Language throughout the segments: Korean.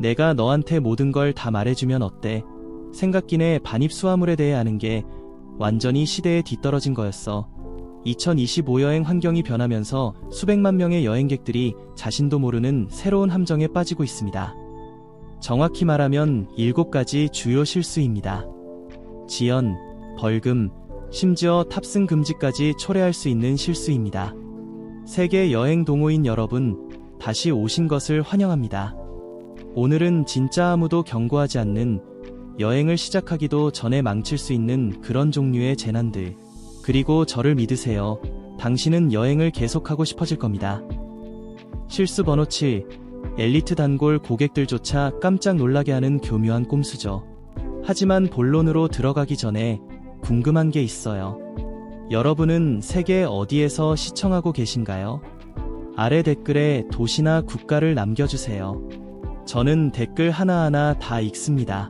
내가 너한테 모든 걸 다 말해주면 어때? 생각기내 반입 수화물에 대해 아는 게 완전히 시대에 뒤떨어진 거였어. 2025 여행 환경이 변하면서 수백만 명의 여행객들이 자신도 모르는 새로운 함정에 빠지고 있습니다. 정확히 말하면 7가지 주요 실수입니다. 지연, 벌금, 심지어 탑승 금지까지 초래할 수 있는 실수입니다. 세계 여행 동호인 여러분, 다시 오신 것을 환영합니다. 오늘은 진짜 아무도 경고하지 않는 여행을 시작하기도 전에 망칠 수 있는 그런 종류의 재난들. 그리고 저를 믿으세요. 당신은 여행을 계속하고 싶어질 겁니다. 실수 번호 7. 엘리트 단골 고객들조차 깜짝 놀라게 하는 교묘한 꼼수죠. 하지만 본론으로 들어가기 전에 궁금한 게 있어요. 여러분은 세계 어디에서 시청하고 계신가요? 아래 댓글에 도시나 국가를 남겨주세요. 저는 댓글 하나하나 다 읽습니다.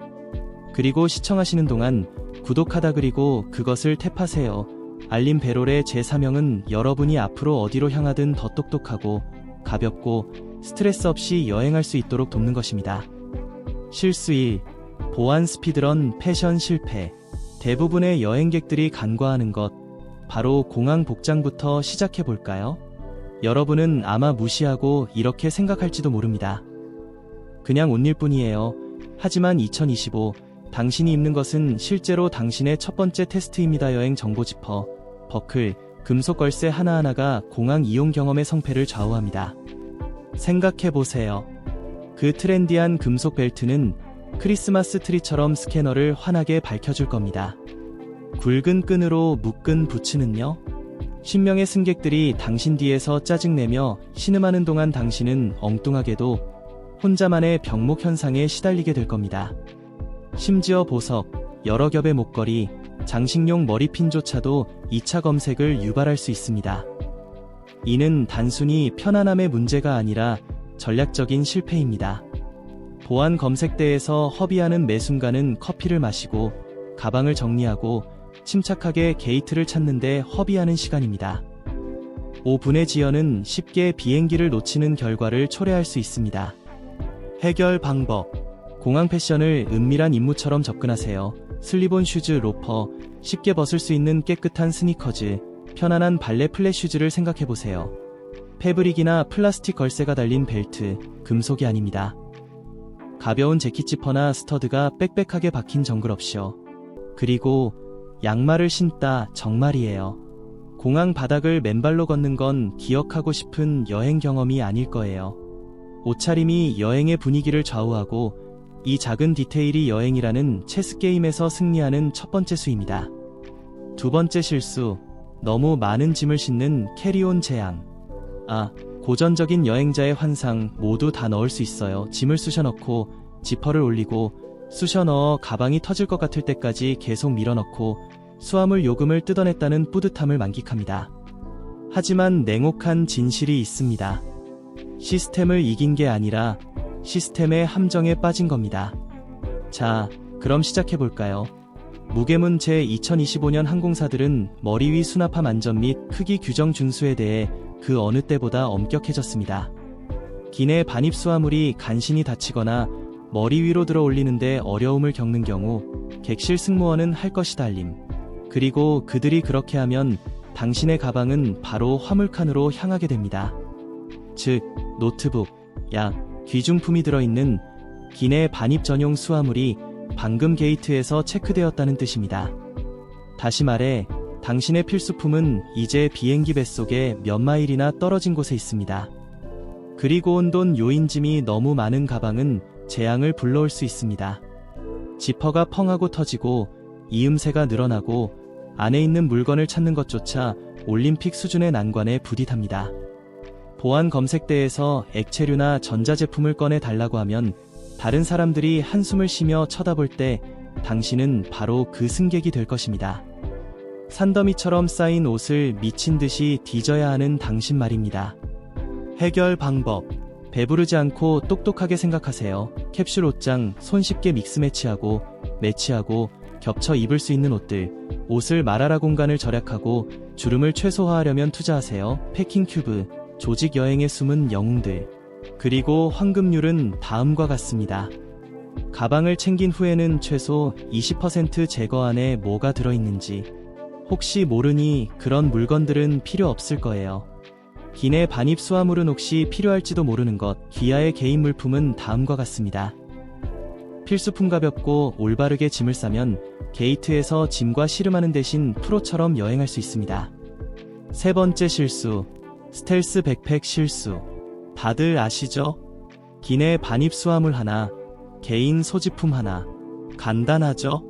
그리고 시청하시는 동안 구독하다 그리고 그것을 탭하세요. 알림 배롤의 제 사명은 여러분이 앞으로 어디로 향하든 더 똑똑하고 가볍고 스트레스 없이 여행할 수 있도록 돕는 것입니다. 실수 1. 보안 스피드런 패션 실패. 대부분의 여행객들이 간과하는 것. 바로 공항 복장부터 시작해 볼까요? 여러분은 아마 무시하고 이렇게 생각할지도 모릅니다. 그냥 옷일 뿐이에요. 하지만 2025, 당신이 입는 것은 실제로 당신의 첫 번째 테스트입니다. 여행 정보 지퍼, 버클, 금속 걸쇠 하나하나가 공항 이용 경험의 성패를 좌우합니다. 생각해 보세요. 그 트렌디한 금속 벨트는 크리스마스 트리처럼 스캐너를 환하게 밝혀줄 겁니다. 굵은 끈으로 묶은 부츠는요? 신명의 승객들이 당신 뒤에서 짜증내며 신음하는 동안 당신은 엉뚱하게도 혼자만의 병목 현상에 시달리게 될 겁니다. 심지어 보석, 여러 겹의 목걸이, 장식용 머리핀조차도 2차 검색을 유발할 수 있습니다. 이는 단순히 편안함의 문제가 아니라 전략적인 실패입니다. 보안 검색대에서 허비하는 매 순간은 커피를 마시고 가방을 정리하고 침착하게 게이트를 찾는데 허비하는 시간입니다. 5분의 지연은 쉽게 비행기를 놓치는 결과를 초래할 수 있습니다. 해결 방법. 공항 패션을 은밀한 임무처럼 접근하세요. 슬리본 슈즈 로퍼, 쉽게 벗을 수 있는 깨끗한 스니커즈, 편안한 발레 플랫 슈즈를 생각해보세요. 패브릭이나 플라스틱 걸쇠가 달린 벨트, 금속이 아닙니다. 가벼운 재킷 지퍼나 스터드가 빽빽하게 박힌 정글 없이요. 그리고 양말을 신다 정말이에요. 공항 바닥을 맨발로 걷는 건 기억하고 싶은 여행 경험이 아닐 거예요. 옷차림이 여행의 분위기를 좌우하고 이 작은 디테일이 여행이라는 체스게임에서 승리하는 첫 번째 수입니다. 두 번째 실수, 너무 많은 짐을 싣는 캐리온 재앙. 아, 고전적인 여행자의 환상 모두 다 넣을 수 있어요. 짐을 쑤셔 넣고 지퍼를 올리고 쑤셔 넣어 가방이 터질 것 같을 때까지 계속 밀어넣고 수화물 요금을 뜯어냈다는 뿌듯함을 만끽합니다. 하지만 냉혹한 진실이 있습니다. 시스템을 이긴 게 아니라 시스템의 함정에 빠진 겁니다. 자, 그럼 시작해볼까요? 무게문 제 2025년 항공사들은 머리 위 수납함 안전 및 크기 규정 준수에 대해 그 어느 때보다 엄격해졌습니다. 기내 반입 수화물이 간신히 다치거나 머리 위로 들어 올리는데 어려움을 겪는 경우 객실 승무원은 할 것이 달림. 그리고 그들이 그렇게 하면 당신의 가방은 바로 화물칸으로 향하게 됩니다. 즉, 노트북, 약, 귀중품이 들어있는 기내 반입 전용 수화물이 방금 게이트에서 체크되었다는 뜻입니다. 다시 말해, 당신의 필수품은 이제 비행기 뱃속에 몇 마일이나 떨어진 곳에 있습니다. 그리고 온 돈 요인짐이 너무 많은 가방은 재앙을 불러올 수 있습니다. 지퍼가 펑하고 터지고 이음새가 늘어나고 안에 있는 물건을 찾는 것조차 올림픽 수준의 난관에 부딪합니다. 보안 검색대에서 액체류나 전자제품을 꺼내 달라고 하면 다른 사람들이 한숨을 쉬며 쳐다볼 때 당신은 바로 그 승객이 될 것입니다. 산더미처럼 쌓인 옷을 미친 듯이 뒤져야 하는 당신 말입니다. 해결 방법. 배부르지 않고 똑똑하게 생각하세요. 캡슐 옷장 손쉽게 믹스 매치하고 매치하고 겹쳐 입을 수 있는 옷들. 옷을 말하라 공간을 절약하고 주름을 최소화하려면 투자하세요. 패킹 큐브. 조직 여행의 숨은 영웅들. 그리고 환급률은 다음과 같습니다. 가방을 챙긴 후에는 최소 20% 제거 안에 뭐가 들어있는지 혹시 모르니 그런 물건들은 필요 없을 거예요. 기내 반입 수화물은 혹시 필요할지도 모르는 것, 기아의 개인 물품은 다음과 같습니다. 필수품 가볍고 올바르게 짐을 싸면 게이트에서 짐과 씨름하는 대신 프로처럼 여행할 수 있습니다. 세 번째 실수, 스텔스 백팩 실수. 다들 아시죠? 기내 반입 수화물 하나, 개인 소지품 하나. 간단하죠?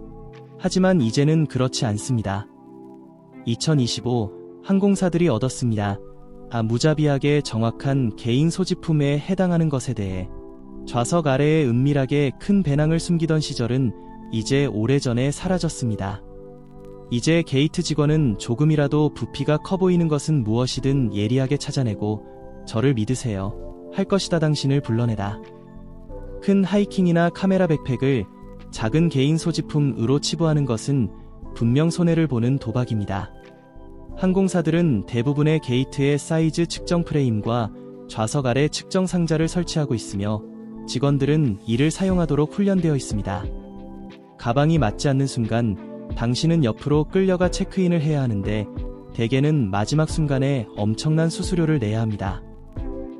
하지만 이제는 그렇지 않습니다. 2025 항공사들이 얻었습니다. 아, 무자비하게 정확한 개인 소지품에 해당하는 것에 대해 좌석 아래에 은밀하게 큰 배낭을 숨기던 시절은 이제 오래전에 사라졌습니다. 이제 게이트 직원은 조금이라도 부피가 커 보이는 것은 무엇이든 예리하게 찾아내고 저를 믿으세요. 할 것이다 당신을 불러내다. 큰 하이킹이나 카메라 백팩을 작은 개인 소지품으로 치부하는 것은 분명 손해를 보는 도박입니다. 항공사들은 대부분의 게이트에 사이즈 측정 프레임과 좌석 아래 측정 상자를 설치하고 있으며 직원들은 이를 사용하도록 훈련되어 있습니다. 가방이 맞지 않는 순간 당신은 옆으로 끌려가 체크인을 해야 하는데 대개는 마지막 순간에 엄청난 수수료를 내야 합니다.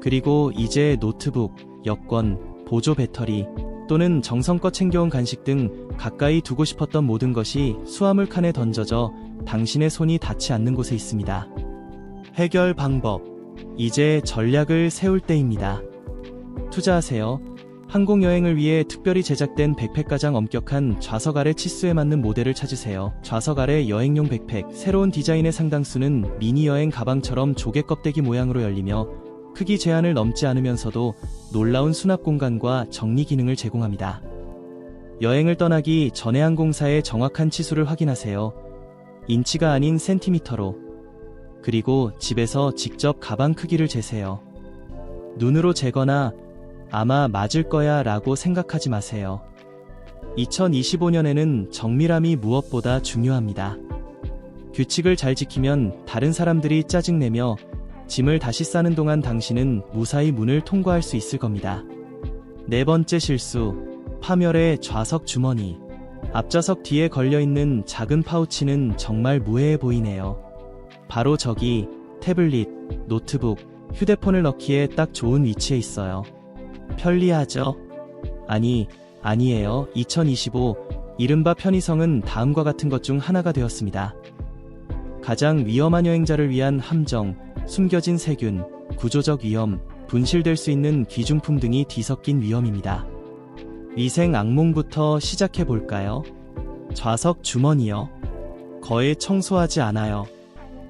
그리고 이제 노트북, 여권, 보조 배터리 또는 정성껏 챙겨온 간식 등 가까이 두고 싶었던 모든 것이 수화물 칸에 던져져 당신의 손이 닿지 않는 곳에 있습니다. 해결 방법. 이제 전략을 세울 때입니다. 투자하세요. 항공 여행을 위해 특별히 제작된 백팩 가장 엄격한 좌석 아래 치수에 맞는 모델을 찾으세요. 좌석 아래 여행용 백팩, 새로운 디자인의 상당수는 미니 여행 가방처럼 조개 껍데기 모양으로 열리며 크기 제한을 넘지 않으면서도 놀라운 수납 공간과 정리 기능을 제공합니다. 여행을 떠나기 전에 항공사의 정확한 치수를 확인하세요. 인치가 아닌 센티미터로. 그리고 집에서 직접 가방 크기를 재세요. 눈으로 재거나 아마 맞을 거야 라고 생각하지 마세요. 2025년에는 정밀함이 무엇보다 중요합니다. 규칙을 잘 지키면 다른 사람들이 짜증내며 짐을 다시 싸는 동안 당신은 무사히 문을 통과할 수 있을 겁니다. 네 번째 실수, 파멸의 좌석 주머니. 앞좌석 뒤에 걸려있는 작은 파우치는 정말 무해해 보이네요. 바로 저기 태블릿, 노트북, 휴대폰을 넣기에 딱 좋은 위치에 있어요. 편리하죠? 아니, 아니에요. 2025 이른바 편의성은 다음과 같은 것 중 하나가 되었습니다. 가장 위험한 여행자를 위한 함정, 숨겨진 세균, 구조적 위험, 분실될 수 있는 귀중품 등이 뒤섞인 위험입니다. 위생 악몽부터 시작해 볼까요? 좌석 주머니요. 거의 청소하지 않아요.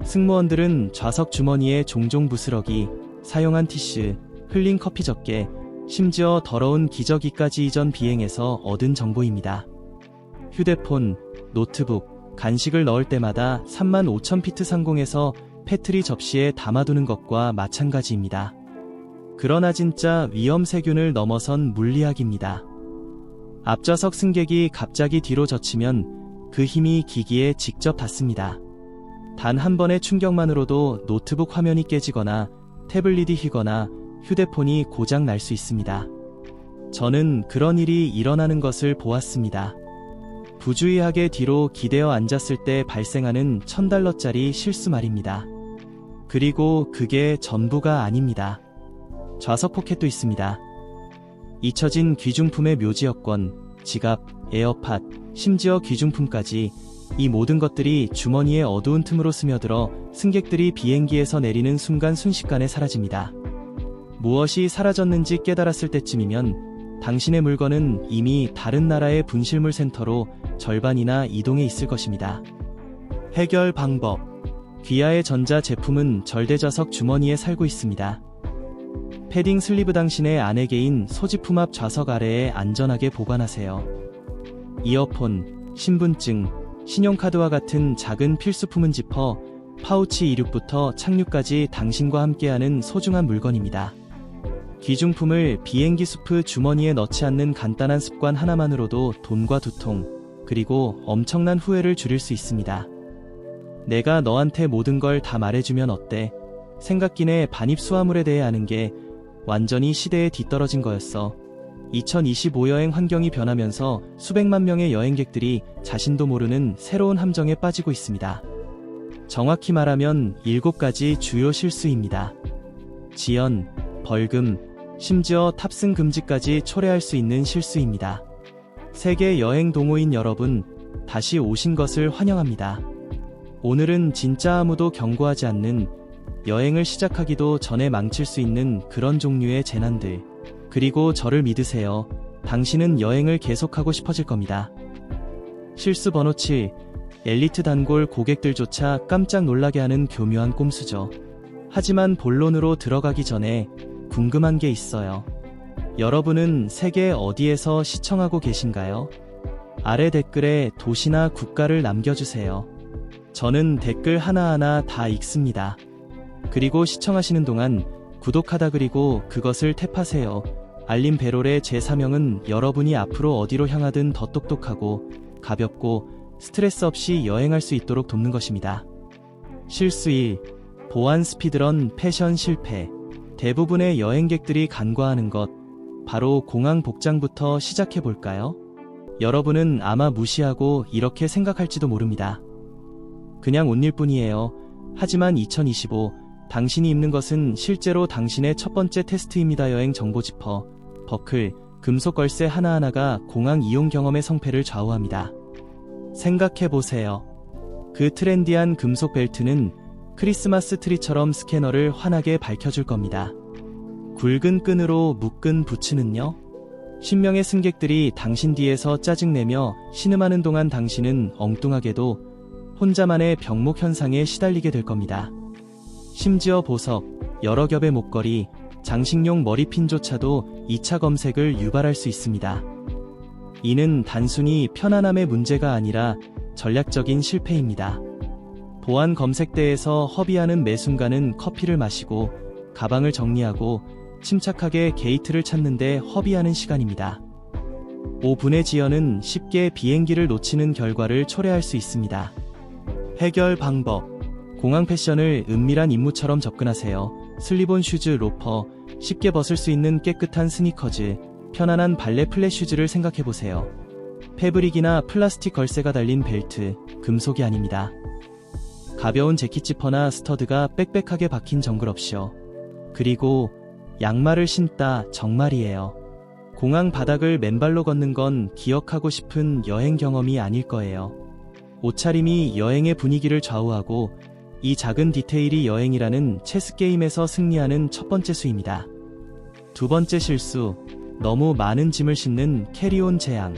승무원들은 좌석 주머니에 종종 부스러기, 사용한 티슈, 흘린 커피 적게, 심지어 더러운 기저귀까지 이전 비행에서 얻은 정보입니다. 휴대폰, 노트북, 간식을 넣을 때마다 3만 5천 피트 상공에서 패트리 접시에 담아두는 것과 마찬가지입니다. 그러나 진짜 위험 세균을 넘어선 물리학입니다. 앞좌석 승객이 갑자기 뒤로 젖히면 그 힘이 기기에 직접 닿습니다. 단 한 번의 충격만으로도 노트북 화면이 깨지거나 태블릿이 휘거나 휴대폰이 고장 날 수 있습니다. 저는 그런 일이 일어나는 것을 보았습니다. 부주의하게 뒤로 기대어 앉았을 때 발생하는 천달러짜리 실수 말입니다. 그리고 그게 전부가 아닙니다. 좌석 포켓도 있습니다. 잊혀진 귀중품의 묘지 여권, 지갑, 에어팟, 심지어 귀중품까지 이 모든 것들이 주머니의 어두운 틈으로 스며들어 승객들이 비행기에서 내리는 순간 순식간에 사라집니다. 무엇이 사라졌는지 깨달았을 때쯤이면 당신의 물건은 이미 다른 나라의 분실물 센터로 절반이나 이동해 있을 것입니다. 해결 방법. 귀하의 전자 제품은 절대좌석 주머니에 살고 있습니다. 패딩 슬리브 당신의 아내개인 소지품 앞 좌석 아래에 안전하게 보관하세요. 이어폰, 신분증, 신용카드와 같은 작은 필수품은 지퍼, 파우치 이륙부터 착륙까지 당신과 함께하는 소중한 물건입니다. 귀중품을 비행기 수프 주머니에 넣지 않는 간단한 습관 하나만으로도 돈과 두통, 그리고 엄청난 후회를 줄일 수 있습니다. 내가 너한테 모든 걸 다 말해주면 어때? 생각기 내 반입 수화물에 대해 아는 게 완전히 시대에 뒤떨어진 거였어. 2025 여행 환경이 변하면서 수백만 명의 여행객들이 자신도 모르는 새로운 함정에 빠지고 있습니다. 정확히 말하면 7가지 주요 실수입니다. 지연, 벌금, 심지어 탑승 금지까지 초래할 수 있는 실수입니다. 세계 여행 동호인 여러분, 다시 오신 것을 환영합니다. 오늘은 진짜 아무도 경고하지 않는 여행을 시작하기도 전에 망칠 수 있는 그런 종류의 재난들. 그리고 저를 믿으세요. 당신은 여행을 계속하고 싶어질 겁니다. 실수 번호 7. 엘리트 단골 고객들조차 깜짝 놀라게 하는 교묘한 꼼수죠. 하지만 본론으로 들어가기 전에 궁금한 게 있어요. 여러분은 세계 어디에서 시청하고 계신가요? 아래 댓글에 도시나 국가를 남겨주세요. 저는 댓글 하나하나 다 읽습니다. 그리고 시청하시는 동안 구독하다 그리고 그것을 탭하세요. 알림 배롤의 제 사명은 여러분이 앞으로 어디로 향하든 더 똑똑하고 가볍고 스트레스 없이 여행할 수 있도록 돕는 것입니다. 실수 1. 보안 스피드런 패션 실패. 대부분의 여행객들이 간과하는 것. 바로 공항 복장부터 시작해 볼까요? 여러분은 아마 무시하고 이렇게 생각할지도 모릅니다. 그냥 옷일 뿐이에요. 하지만 2025 당신이 입는 것은 실제로 당신의 첫 번째 테스트입니다. 여행 정보 지퍼, 버클, 금속 걸쇠 하나하나가 공항 이용 경험의 성패를 좌우합니다. 생각해 보세요. 그 트렌디한 금속 벨트는 크리스마스 트리처럼 스캐너를 환하게 밝혀줄 겁니다. 굵은 끈으로 묶은 부츠는요? 신명의 승객들이 당신 뒤에서 짜증내며 신음하는 동안 당신은 엉뚱하게도 혼자만의 병목 현상에 시달리게 될 겁니다. 심지어 보석, 여러 겹의 목걸이, 장식용 머리핀조차도 2차 검색을 유발할 수 있습니다. 이는 단순히 편안함의 문제가 아니라 전략적인 실패입니다. 보안 검색대에서 허비하는 매 순간은 커피를 마시고 가방을 정리하고 침착하게 게이트를 찾는데 허비하는 시간입니다. 5분의 지연은 쉽게 비행기를 놓치는 결과를 초래할 수 있습니다. 해결 방법 공항 패션을 은밀한 임무처럼 접근하세요. 슬리본 슈즈 로퍼, 쉽게 벗을 수 있는 깨끗한 스니커즈, 편안한 발레 플랫 슈즈를 생각해보세요. 패브릭이나 플라스틱 걸쇠가 달린 벨트, 금속이 아닙니다. 가벼운 재킷 지퍼나 스터드가 빽빽하게 박힌 정글 없이요. 그리고 양말을 신다 정말이에요. 공항 바닥을 맨발로 걷는 건 기억하고 싶은 여행 경험이 아닐 거예요. 옷차림이 여행의 분위기를 좌우하고 이 작은 디테일이 여행이라는 체스 게임에서 승리하는 첫 번째 수입니다. 두 번째 실수, 너무 많은 짐을 싣는 캐리온 재앙.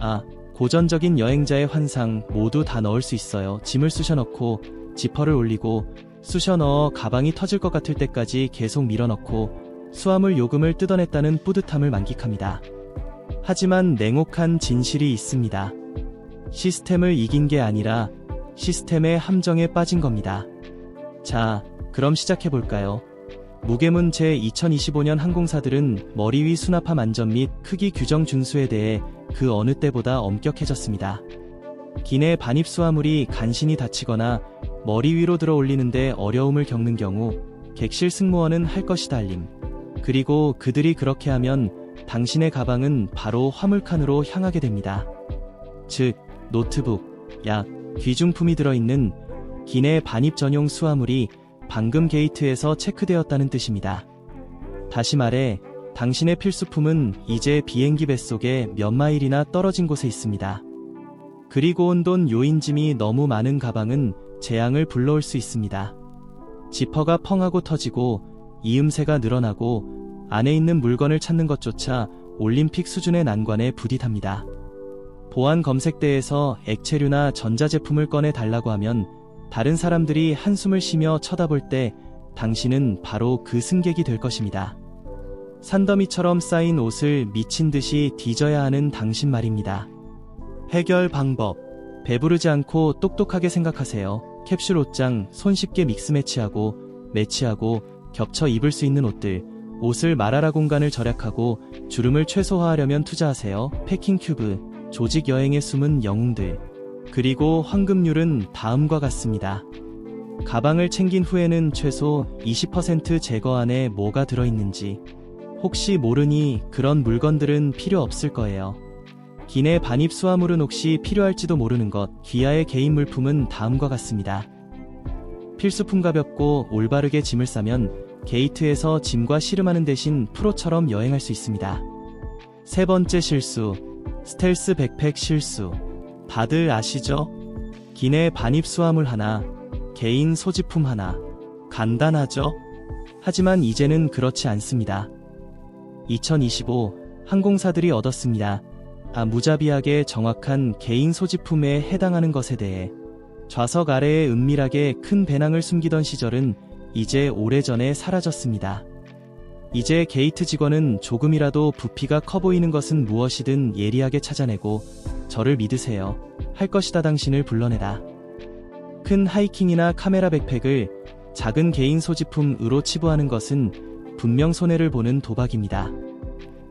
아, 고전적인 여행자의 환상 모두 다 넣을 수 있어요. 짐을 쑤셔 넣고 지퍼를 올리고 쑤셔 넣어 가방이 터질 것 같을 때까지 계속 밀어넣고 수화물 요금을 뜯어냈다는 뿌듯함을 만끽합니다. 하지만 냉혹한 진실이 있습니다. 시스템을 이긴 게 아니라 시스템의 함정에 빠진 겁니다. 자, 그럼 시작해볼까요? 무게문 제 2025년 항공사들은 머리 위 수납함 안전 및 크기 규정 준수에 대해 그 어느 때보다 엄격해졌습니다. 기내 반입 수화물이 간신히 다치거나 머리 위로 들어 올리는데 어려움을 겪는 경우 객실 승무원은 할 것이 달림. 그리고 그들이 그렇게 하면 당신의 가방은 바로 화물칸으로 향하게 됩니다. 즉, 노트북, 약, 귀중품이 들어있는 기내 반입 전용 수화물이 방금 게이트에서 체크되었다는 뜻입니다. 다시 말해, 당신의 필수품은 이제 비행기 뱃속에 몇 마일이나 떨어진 곳에 있습니다. 그리고 온돈 요인짐이 너무 많은 가방은 재앙을 불러올 수 있습니다. 지퍼가 펑하고 터지고 이음새가 늘어나고 안에 있는 물건을 찾는 것조차 올림픽 수준의 난관에 부딪합니다. 보안 검색대에서 액체류나 전자제품을 꺼내 달라고 하면 다른 사람들이 한숨을 쉬며 쳐다볼 때 당신은 바로 그 승객이 될 것입니다. 산더미처럼 쌓인 옷을 미친 듯이 뒤져야 하는 당신 말입니다. 해결 방법. 배부르지 않고 똑똑하게 생각하세요. 캡슐 옷장 손쉽게 믹스 매치하고 매치하고 겹쳐 입을 수 있는 옷들. 옷을 말하라 공간을 절약하고 주름을 최소화하려면 투자하세요. 패킹 큐브. 조직 여행에 숨은 영웅들. 그리고 황금률은 다음과 같습니다. 가방을 챙긴 후에는 최소 20% 제거 안에 뭐가 들어있는지 혹시 모르니 그런 물건들은 필요 없을 거예요. 기내 반입 수화물은 혹시 필요할지도 모르는 것, 귀하의 개인 물품은 다음과 같습니다. 필수품 가볍고 올바르게 짐을 싸면 게이트에서 짐과 씨름하는 대신 프로처럼 여행할 수 있습니다. 세 번째 실수, 스텔스 백팩 실수. 다들 아시죠? 기내 반입 수화물 하나, 개인 소지품 하나. 간단하죠? 하지만 이제는 그렇지 않습니다. 2025 항공사들이 얻었습니다. 아, 무자비하게 정확한 개인 소지품에 해당하는 것에 대해 좌석 아래에 은밀하게 큰 배낭을 숨기던 시절은 이제 오래전에 사라졌습니다. 이제 게이트 직원은 조금이라도 부피가 커 보이는 것은 무엇이든 예리하게 찾아내고 저를 믿으세요. 할 것이다 당신을 불러내다. 큰 하이킹이나 카메라 백팩을 작은 개인 소지품으로 치부하는 것은 분명 손해를 보는 도박입니다.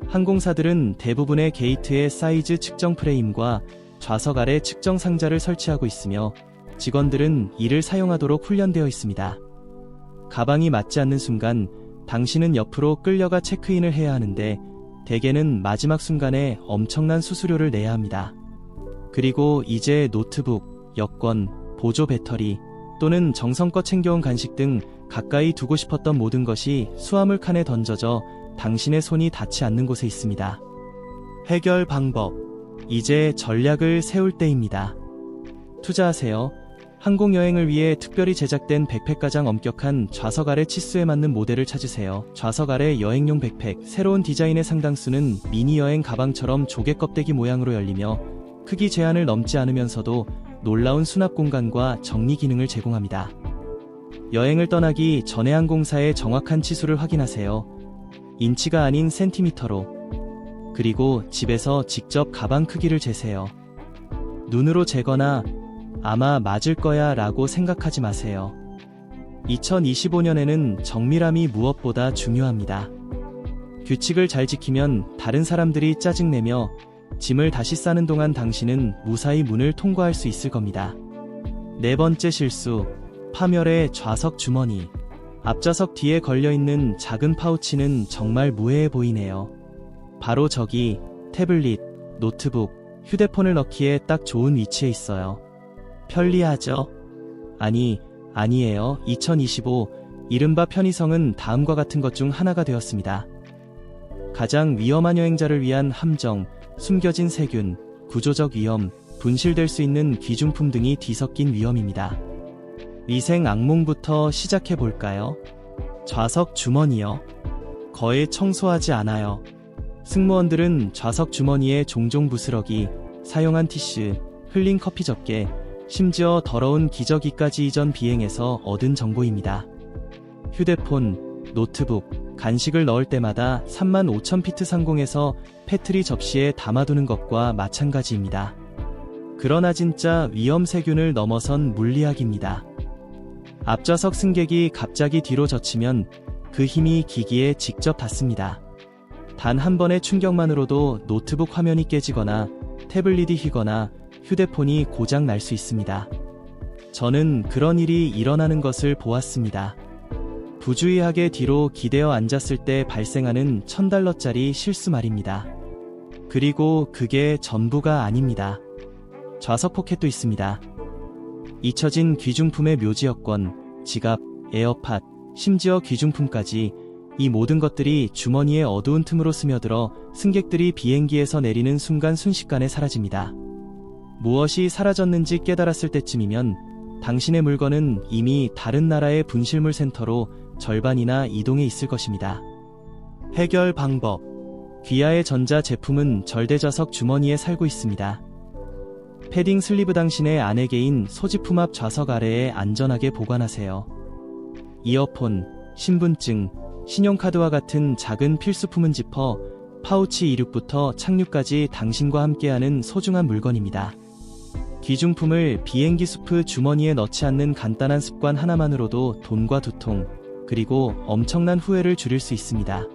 항공사들은 대부분의 게이트에 사이즈 측정 프레임과 좌석 아래 측정 상자를 설치하고 있으며 직원들은 이를 사용하도록 훈련되어 있습니다. 가방이 맞지 않는 순간 당신은 옆으로 끌려가 체크인을 해야 하는데 대개는 마지막 순간에 엄청난 수수료를 내야 합니다. 그리고 이제 노트북, 여권, 보조 배터리 또는 정성껏 챙겨온 간식 등 가까이 두고 싶었던 모든 것이 수화물 칸에 던져져 당신의 손이 닿지 않는 곳에 있습니다. 해결 방법. 이제 전략을 세울 때입니다. 투자하세요. 항공여행을 위해 특별히 제작된 백팩 가장 엄격한 좌석 아래 치수에 맞는 모델을 찾으세요. 좌석 아래 여행용 백팩, 새로운 디자인의 상당수는 미니 여행 가방처럼 조개 껍데기 모양으로 열리며 크기 제한을 넘지 않으면서도 놀라운 수납 공간과 정리 기능을 제공합니다. 여행을 떠나기 전에 항공사의 정확한 치수를 확인하세요. 인치가 아닌 센티미터로. 그리고 집에서 직접 가방 크기를 재세요. 눈으로 재거나 아마 맞을 거야 라고 생각하지 마세요. 2025년에는 정밀함이 무엇보다 중요합니다. 규칙을 잘 지키면 다른 사람들이 짜증내며 짐을 다시 싸는 동안 당신은 무사히 문을 통과할 수 있을 겁니다. 네 번째 실수, 파멸의 좌석 주머니. 앞좌석 뒤에 걸려있는 작은 파우치는 정말 무해해 보이네요. 바로 저기 태블릿, 노트북, 휴대폰을 넣기에 딱 좋은 위치에 있어요. 편리하죠? 아니, 아니에요. 2025 이른바 편의성은 다음과 같은 것 중 하나가 되었습니다. 가장 위험한 여행자를 위한 함정, 숨겨진 세균, 구조적 위험, 분실될 수 있는 귀중품 등이 뒤섞인 위험입니다. 위생 악몽부터 시작해 볼까요? 좌석 주머니요. 거의 청소하지 않아요. 승무원들은 좌석 주머니에 종종 부스러기, 사용한 티슈, 흘린 커피 접게, 심지어 더러운 기저귀까지 이전 비행에서 얻은 정보입니다. 휴대폰, 노트북, 간식을 넣을 때마다 3만 5천 피트 상공에서 패트리 접시에 담아두는 것과 마찬가지입니다. 그러나 진짜 위험 세균을 넘어선 물리학입니다. 앞좌석 승객이 갑자기 뒤로 젖히면 그 힘이 기기에 직접 닿습니다. 단 한 번의 충격만으로도 노트북 화면이 깨지거나 태블릿이 휘거나 휴대폰이 고장 날 수 있습니다. 저는 그런 일이 일어나는 것을 보았습니다. 부주의하게 뒤로 기대어 앉았을 때 발생하는 천달러짜리 실수 말입니다. 그리고 그게 전부가 아닙니다. 좌석 포켓도 있습니다. 잊혀진 귀중품의 묘지 여권, 지갑, 에어팟, 심지어 귀중품까지 이 모든 것들이 주머니의 어두운 틈으로 스며들어 승객들이 비행기에서 내리는 순간 순식간에 사라집니다. 무엇이 사라졌는지 깨달았을 때쯤이면 당신의 물건은 이미 다른 나라의 분실물 센터로 절반이나 이동해 있을 것입니다. 해결 방법. 귀하의 전자 제품은 절대좌석 주머니에 살고 있습니다. 패딩 슬리브 당신의 아내개인 소지품 앞 좌석 아래에 안전하게 보관하세요. 이어폰, 신분증, 신용카드와 같은 작은 필수품은 지퍼, 파우치 이륙부터 착륙까지 당신과 함께하는 소중한 물건입니다. 귀중품을 비행기 수프 주머니에 넣지 않는 간단한 습관 하나만으로도 돈과 두통, 그리고 엄청난 후회를 줄일 수 있습니다.